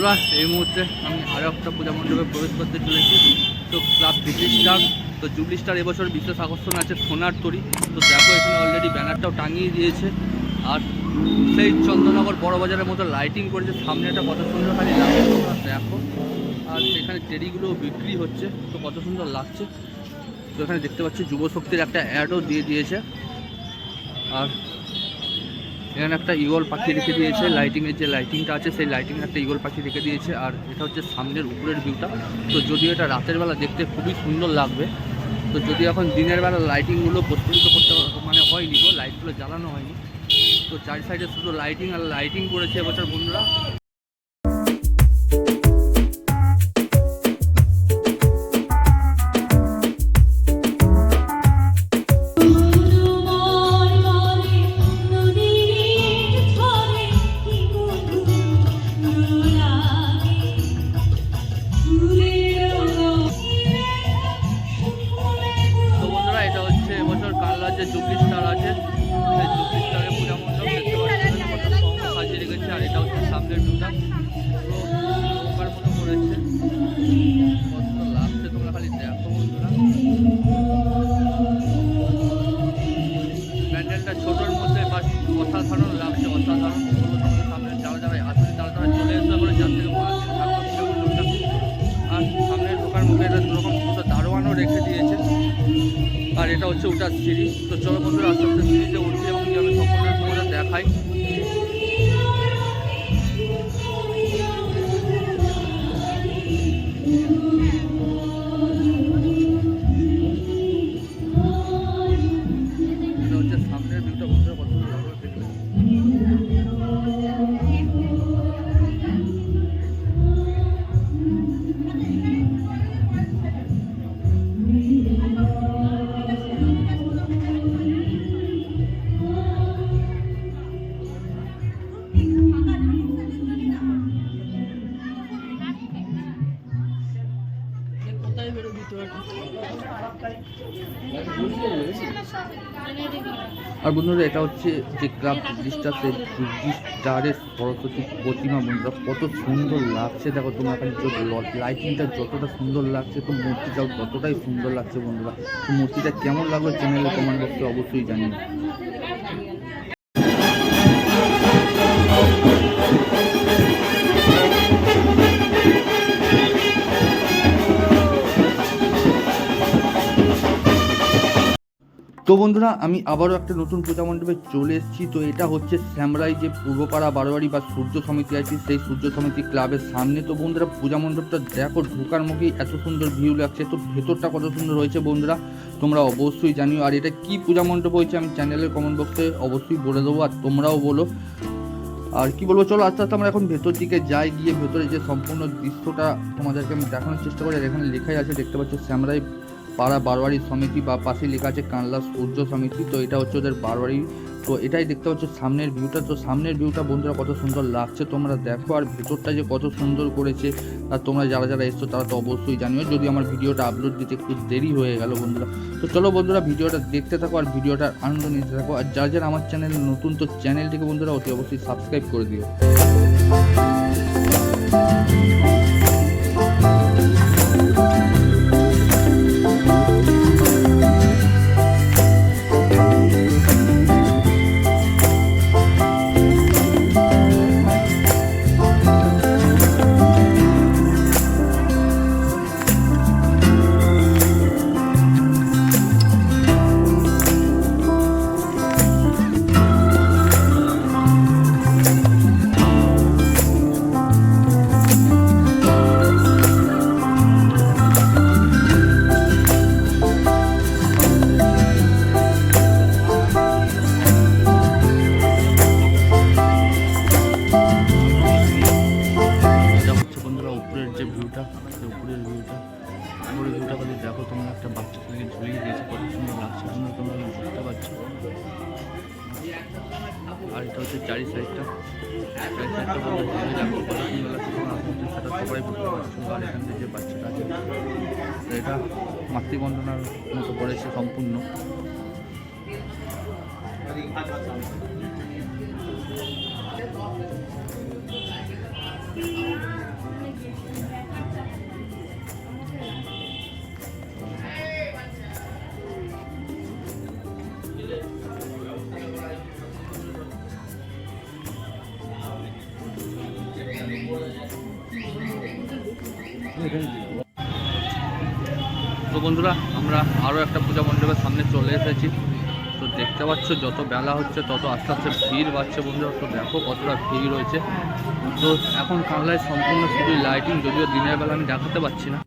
বন্ধুরা, এই মুহূর্তে আমি আরও একটা পূজা মণ্ডপে প্রবেশ করতে চলেছি। তো ক্লাব জুবলি স্টার, তো জুবলি স্টার এবছর বিশেষ আকর্ষণ আছে সোনার তরি। তো দেখো, এখানে অলরেডি ব্যানারটাও টাঙিয়ে দিয়েছে। আর সেই চন্দ্রনগর বড় বাজারের মতো লাইটিং করেছে। সামনে একটা কত সুন্দর খালি লাগছে দেখো। আর সেখানে টেরিগুলোও বিক্রি হচ্ছে, তো কত সুন্দর লাগছে। তো এখানে দেখতে পাচ্ছি, যুবশক্তির একটা অ্যাডও দিয়ে দিয়েছে। আর এখানে একটা ইগল পাখি রেখে দিয়েছে লাইটিংয়ের যে লাইটিংটা আছে, সেই লাইটিং একটা ইগল পাখি রেখে দিয়েছে। আর এটা হচ্ছে সামনের উপরের ভিউটা তো যদিও এটা রাতের বেলা দেখতে খুবই সুন্দর লাগবে, তো যদি এখন দিনের বেলা লাইটিংগুলো প্রস্ফুটিত করতে মানে হয়নি গো লাইটগুলো জ্বালানো হয়নি। তো চার সাইডে শুধু লাইটিং আর লাইটিং করেছে এবছর বন্ধুরা। যে চব্বিশ স্টার আছে, সেই চব্বিশ স্টারের পূজা মণ্ডপ দেখতে পাচ্ছেন। কত সঙ্গ সাজিয়ে রেখেছে আর এটা হচ্ছে সামনের হচ্ছে ওটা সিরিজ তো চলো বন্ধুরা সিঁড়িতে উঠছি আর বন্ধুরা, এটা হচ্ছে যে ক্লাব জিনিসটা সেই স্টারের সরস্বতী প্রতিমা বন্ধুরা, কত সুন্দর লাগছে। দেখো, তোমার এখানে লাইটিংটা যতটা সুন্দর লাগছে, তো মূর্তিটাও ততটাই সুন্দর লাগছে বন্ধুরা। তো মূর্তিটা কেমন লাগল চ্যানেলে কমেন্ট বক্সে অবশ্যই জানিও। তো বন্ধুরা, আমি আবারও একটা নতুন পূজা মণ্ডপে চলে এসেছি। তো এটা হচ্ছে শ্যামরাই যে পূর্বপাড়া বারোয়ারি বা সূর্য সমিতি আছে সেই সূর্য সমিতি ক্লাবের সামনে। তো বন্ধুরা, পূজা মণ্ডপটা দেখো, ঢোকার মুখেই এত সুন্দর ভিউ লাগছে। তো ভেতরটা কত সুন্দর হয়েছে বন্ধুরা, তোমরা অবশ্যই জানিও। আর এটা কি পূজা মণ্ডপ হয়েছে আমি চ্যানেলের কমেন্ট বক্সে অবশ্যই বলে দেবো, আর তোমরাও বলো। আর কি বলব, চলো আস্তে আস্তে আমরা এখন ভেতর দিকে যাই, গিয়ে ভেতরে যে সম্পূর্ণ দৃশ্যটা তোমাদেরকে আমি দেখানোর চেষ্টা করি। আর এখানে লেখাই আছে, দেখতে পাচ্ছ শ্যামরাই পাড়া বারোয়ারি সমিতি বা পাশে লেখা আছে কানলা সূর্য সমিতি, তো এটা হচ্ছে ওদের বারোয়ারি তো এটাই দেখতে পাচ্ছ সামনের ভিউটা তো সামনের ভিউটা বন্ধুরা কত সুন্দর লাগছে, তোমরা দেখো আর ভেতরটা যে কত সুন্দর করেছে আর তোমরা যারা যারা এসছো তারা তো অবশ্যই জানিও, যদি আমার ভিডিওটা আপলোড দিতে একটু দেরি হয়ে গেল বন্ধুরা। তো চলো বন্ধুরা ভিডিওটা দেখতে থাকো আর ভিডিওটার আনন্দ নিতে থাকো, আর যারা যারা আমার চ্যানেল নতুন, তো চ্যানেলটিকে বন্ধুরা অতি অবশ্যই সাবস্ক্রাইব করে দিও। আর এটা হচ্ছে চারি সাইডটা। চারি সাইডটা ভালো ঘুরে যাব। সেটা সবাই আর এখান থেকে যে বাচ্চাটা আছে। এটা মাতৃবন্দনার মতো পড়েছে সম্পূর্ণ। তো বন্ধুরা, আমরা আরও একটা পূজা মণ্ডপের সামনে চলে এসেছি। তো দেখতে পাচ্ছ, যত বেলা হচ্ছে, তত আস্তে আস্তে ভিড় বাড়ছে বন্ধুরা। তো দেখো কতটা ভিড় রয়েছে। তো এখন কামলায় সম্পূর্ণ শুধু লাইটিং যদিও দিনের বেলা আমি দেখাতে পাচ্ছি না।